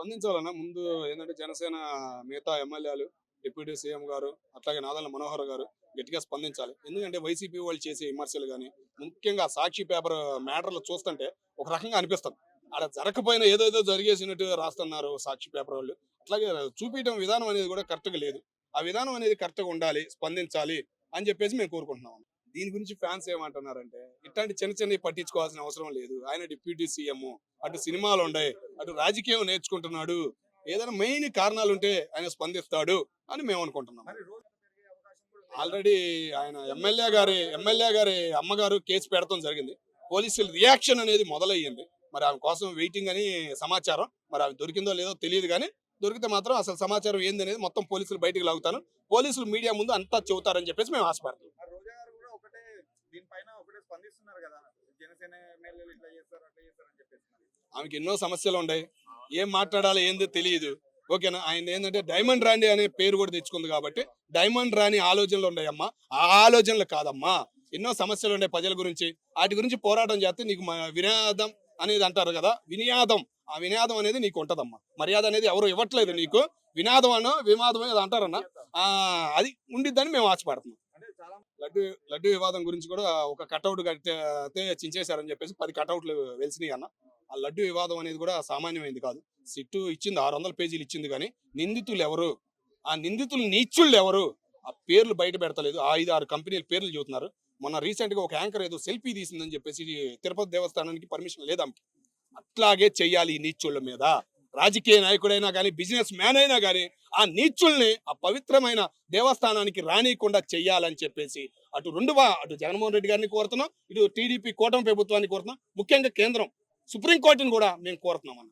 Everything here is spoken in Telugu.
స్పందించాలన్నా ముందు ఏంటంటే జనసేన మిగతా ఎమ్మెల్యేలు డిప్యూటీ సీఎం గారు అట్లాగే నాదల మనోహర్ గారు గట్టిగా స్పందించాలి. ఎందుకంటే వైసీపీ వాళ్ళు చేసే విమర్శలు కానీ ముఖ్యంగా సాక్షి పేపర్ మ్యాటర్లు చూస్తుంటే ఒక రకంగా అనిపిస్తుంది అక్కడ జరగకపోయినా ఏదేదో జరిగేసినట్టు రాస్తున్నారు సాక్షి పేపర్ వాళ్ళు. అట్లాగే చూపించడం విధానం అనేది కూడా కరెక్ట్గా లేదు. ఆ విధానం అనేది కరెక్ట్గా ఉండాలి స్పందించాలి అని చెప్పేసి మేము కోరుకుంటున్నాం. దీని గురించి ఫ్యాన్స్ ఏమంటున్నారంటే ఇట్లాంటి చిన్న చిన్నవి పట్టించుకోవాల్సిన అవసరం లేదు. ఆయన డిప్యూటీ సీఎం అటు సినిమాలు ఉన్నాయి అటు రాజకీయం నేర్చుకుంటున్నాడు ఏదైనా మెయిన్ కారణాలు ఉంటే ఆయన స్పందిస్తాడు అని మేము అనుకుంటున్నాం ఆల్రెడీ ఆయన ఎమ్మెల్యే గారి ఎమ్మెల్యే గారి అమ్మగారు కేసు పెడతాం జరిగింది. పోలీసుల రియాక్షన్ అనేది మొదలయ్యింది. మరి ఆమె కోసం వెయిటింగ్ అని సమాచారం మరి ఆమె దొరికిందో లేదో తెలియదు కానీ దొరికితే మాత్రం అసలు సమాచారం ఏంది అనేది మొత్తం పోలీసులు బయటికి లాగుతాను పోలీసులు మీడియా ముందు అంతా చెబుతారని చెప్పేసి మేము ఆశపడతాం ఆ రోజా గారు కూడా ఒకటే దీనిపైన ఒకటే స్పందిస్తున్నారు కదా జనసేన ఎమ్మెల్యేలు ఇట్లా చేస్తారు అట్లా చేస్తారు అని చెప్పేసి మరి. ఆమెకి ఎన్నో సమస్యలు ఉన్నాయి. ఏం మాట్లాడాలో ఏందో తెలియదు ఓకేనా? ఆయన ఏంటంటే డైమండ్ రాణి అనే పేరు కూడా తెచ్చుకుంది కాబట్టి డైమండ్ రాణి ఆలోచనలు ఉన్నాయమ్మా. ఆ ఆలోచనలు కాదమ్మా. ఎన్నో సమస్యలు ఉన్నాయి ప్రజల గురించి. వాటి గురించి పోరాటం చేస్తే నీకు వినాదం అనేది అంటారు కదా? వినియాదం. ఆ వినాదం అనేది నీకు ఉంటదమ్మా. మర్యాద అనేది ఎవరు ఇవ్వట్లేదు నీకు. వినాదం అనో వివాదం అనేది అంటారన్నా. ఆ, అది ఉండిద్దని మేము ఆశపడుతున్నాం. లడ్డు లడ్డు వివాదం గురించి కూడా ఒక కట్అవుట్ కట్టితే చించేశారని చెప్పేసి పది కట్అవుట్లు వెలిసినాయి అన్న. ఆ లడ్డు వివాదం అనేది కూడా సామాన్యమైంది కాదు. సిట్టు ఇచ్చింది ఆరు వందల పేజీలు ఇచ్చింది కానీ నిందితులు ఎవరు? ఆ నిందితులు నీచుళ్ళు ఎవరు? ఆ పేర్లు బయట పెడతలేదు. ఐదు ఆరు కంపెనీల పేర్లు చూస్తున్నారు మొన్న రీసెంట్గా ఒక యాంకర్ ఏదో సెల్ఫీ తీసిందని చెప్పేసి తిరుపతి దేవస్థానానికి పర్మిషన్ లేదా. అట్లాగే చెయ్యాలి ఈ నీచుళ్ళ మీద. రాజకీయ నాయకుడైనా కానీ బిజినెస్ మ్యాన్ అయినా కానీ ఆ నీచుల్ని ఆ పవిత్రమైన దేవస్థానానికి రానియకుండా చెయ్యాలని చెప్పేసి అటు రెండు అటు జగన్మోహన్ రెడ్డి గారిని కోరుతున్నాం. ఇటు టీడీపీ కూటమి ప్రభుత్వాన్ని కోరుతున్నాం. ముఖ్యంగా కేంద్రం. సుప్రీంకోర్టుని కూడా మేము కోరుతున్నాం అన్న.